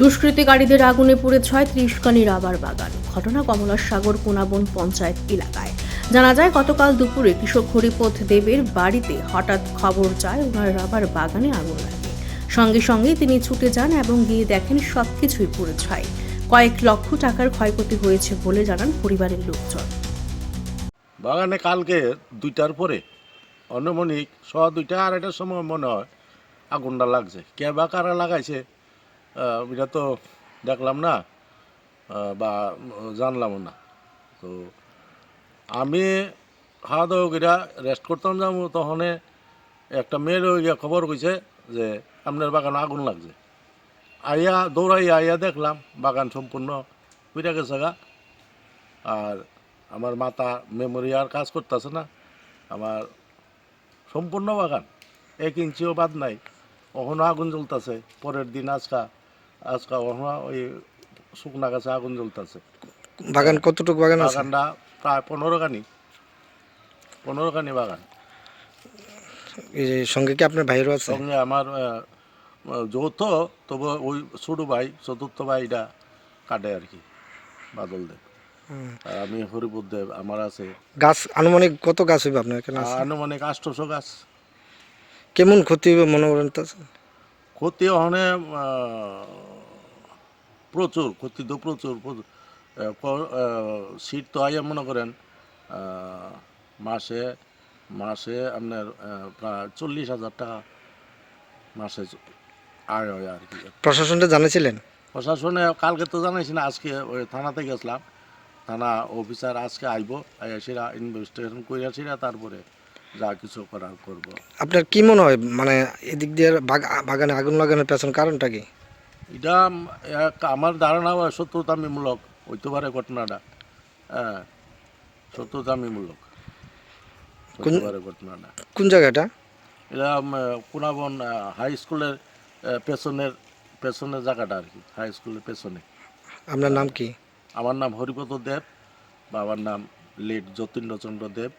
দুষ্কৃতিকারীদের আগুনে পুড়ে ছয় ত্রিশকানি রাবার বাগান। ঘটনা কমলার সাগর কোনাবন পঞ্চায়েত এলাকায়। জানা যায়, গতকাল দুপুরে কৃষক হরিপথ দেবের বাড়িতে হঠাৎ খবর যায়, ওনার রাবার বাগানে আগুন লাগে। সঙ্গে সঙ্গে তিনি ছুটে যান এবং গিয়ে দেখেন সবকিছুই পুড়ে ছাই কয়েক লক্ষ টাকার ক্ষয়ক্ষতি হয়েছে বলে জানান পরিবারের লোকজন। বাগানে কালকে দুইটার পরে অনমনিক সোয়া দুইটা আড়াইটার সময় মনে হয় আগুনটা লাগছে। কে বা কারা লাগাইছে এটা তো দেখলাম না বা জানলামও না। তো আমি খাওয়া দাওয়া করে রেস্ট করতাম যাব তখন একটা মেয়ের ওই গিয়া খবর কইছে যে আপনার বাগানে আগুন লাগছে। আইয়া দৌড়াই আইয়া দেখলাম বাগান সম্পূর্ণ পুড়ে গেছে গা। আর আমার মাথা মেমোরি আর কাজ করতেছে না, আমার সম্পূর্ণ বাগান। এক ইঞ্চিও বাদ নাই ওখানে আগুন জ্বলতেছে, পরের দিন আজকা আজকা ওখানে ওই শুকনা গাছে আগুন জ্বলতেছে। বাগান কতটুকু বাগান আছে? বাগানটা প্রায় পনেরো কানি পনেরো কানি বাগান। এই যে সঙ্গে কি আপনার ভাইরও আছে? সঙ্গে আমার যৌথ তবু ওই ছোটো ভাই চতুর্থ ভাইটা কাটে আর কি বাদল দেব। আর আমি হরিপুর দেব আমার আছে। গাছ আনুমানিক কত গাছ হইবে আপনার এখানে আনুমানিক আষ্টশো গাছ। কেমন ক্ষতি হইবে মনে করেন তো? ক্ষতি ওখানে প্রচুর ক্ষতি তো প্রচুর। প্রচুর শীত তো আইয়া মনে করেন মাসে মাসে আপনার প্রায় চল্লিশ হাজার টাকা মাসে আয় হয় আর কি। প্রশাসনটা জানিয়েছিলেন প্রশাসনে কালকে তো জানাইছি না আজকে ওই থানাতে গেছিলাম। থানা অফিসার আজকে আইব সেরা ইনভেস্টিগেশন করিয়া সেরা তারপরে যা কিছু করার করব। আপনার কি মনে হয় মানে এদিক দিয়ে বাগানে আগুন লাগানোর পেছন কারণটা কি? এটা এক আমার ধারণা হয় সত্যতামিমূলক হইতে পারে ঘটনাটা হ্যাঁ হইতে পারে ঘটনাটা। কোন জায়গাটা? এটা কোনাবন হাই স্কুলের পেছনের পেছনের জায়গাটা আর কি হাই স্কুলের পেছনে। আপনার নাম কি? আমার নাম হরিপদ দেব বাবার নাম লেট যতীন্দ্রচন্দ্র দেব।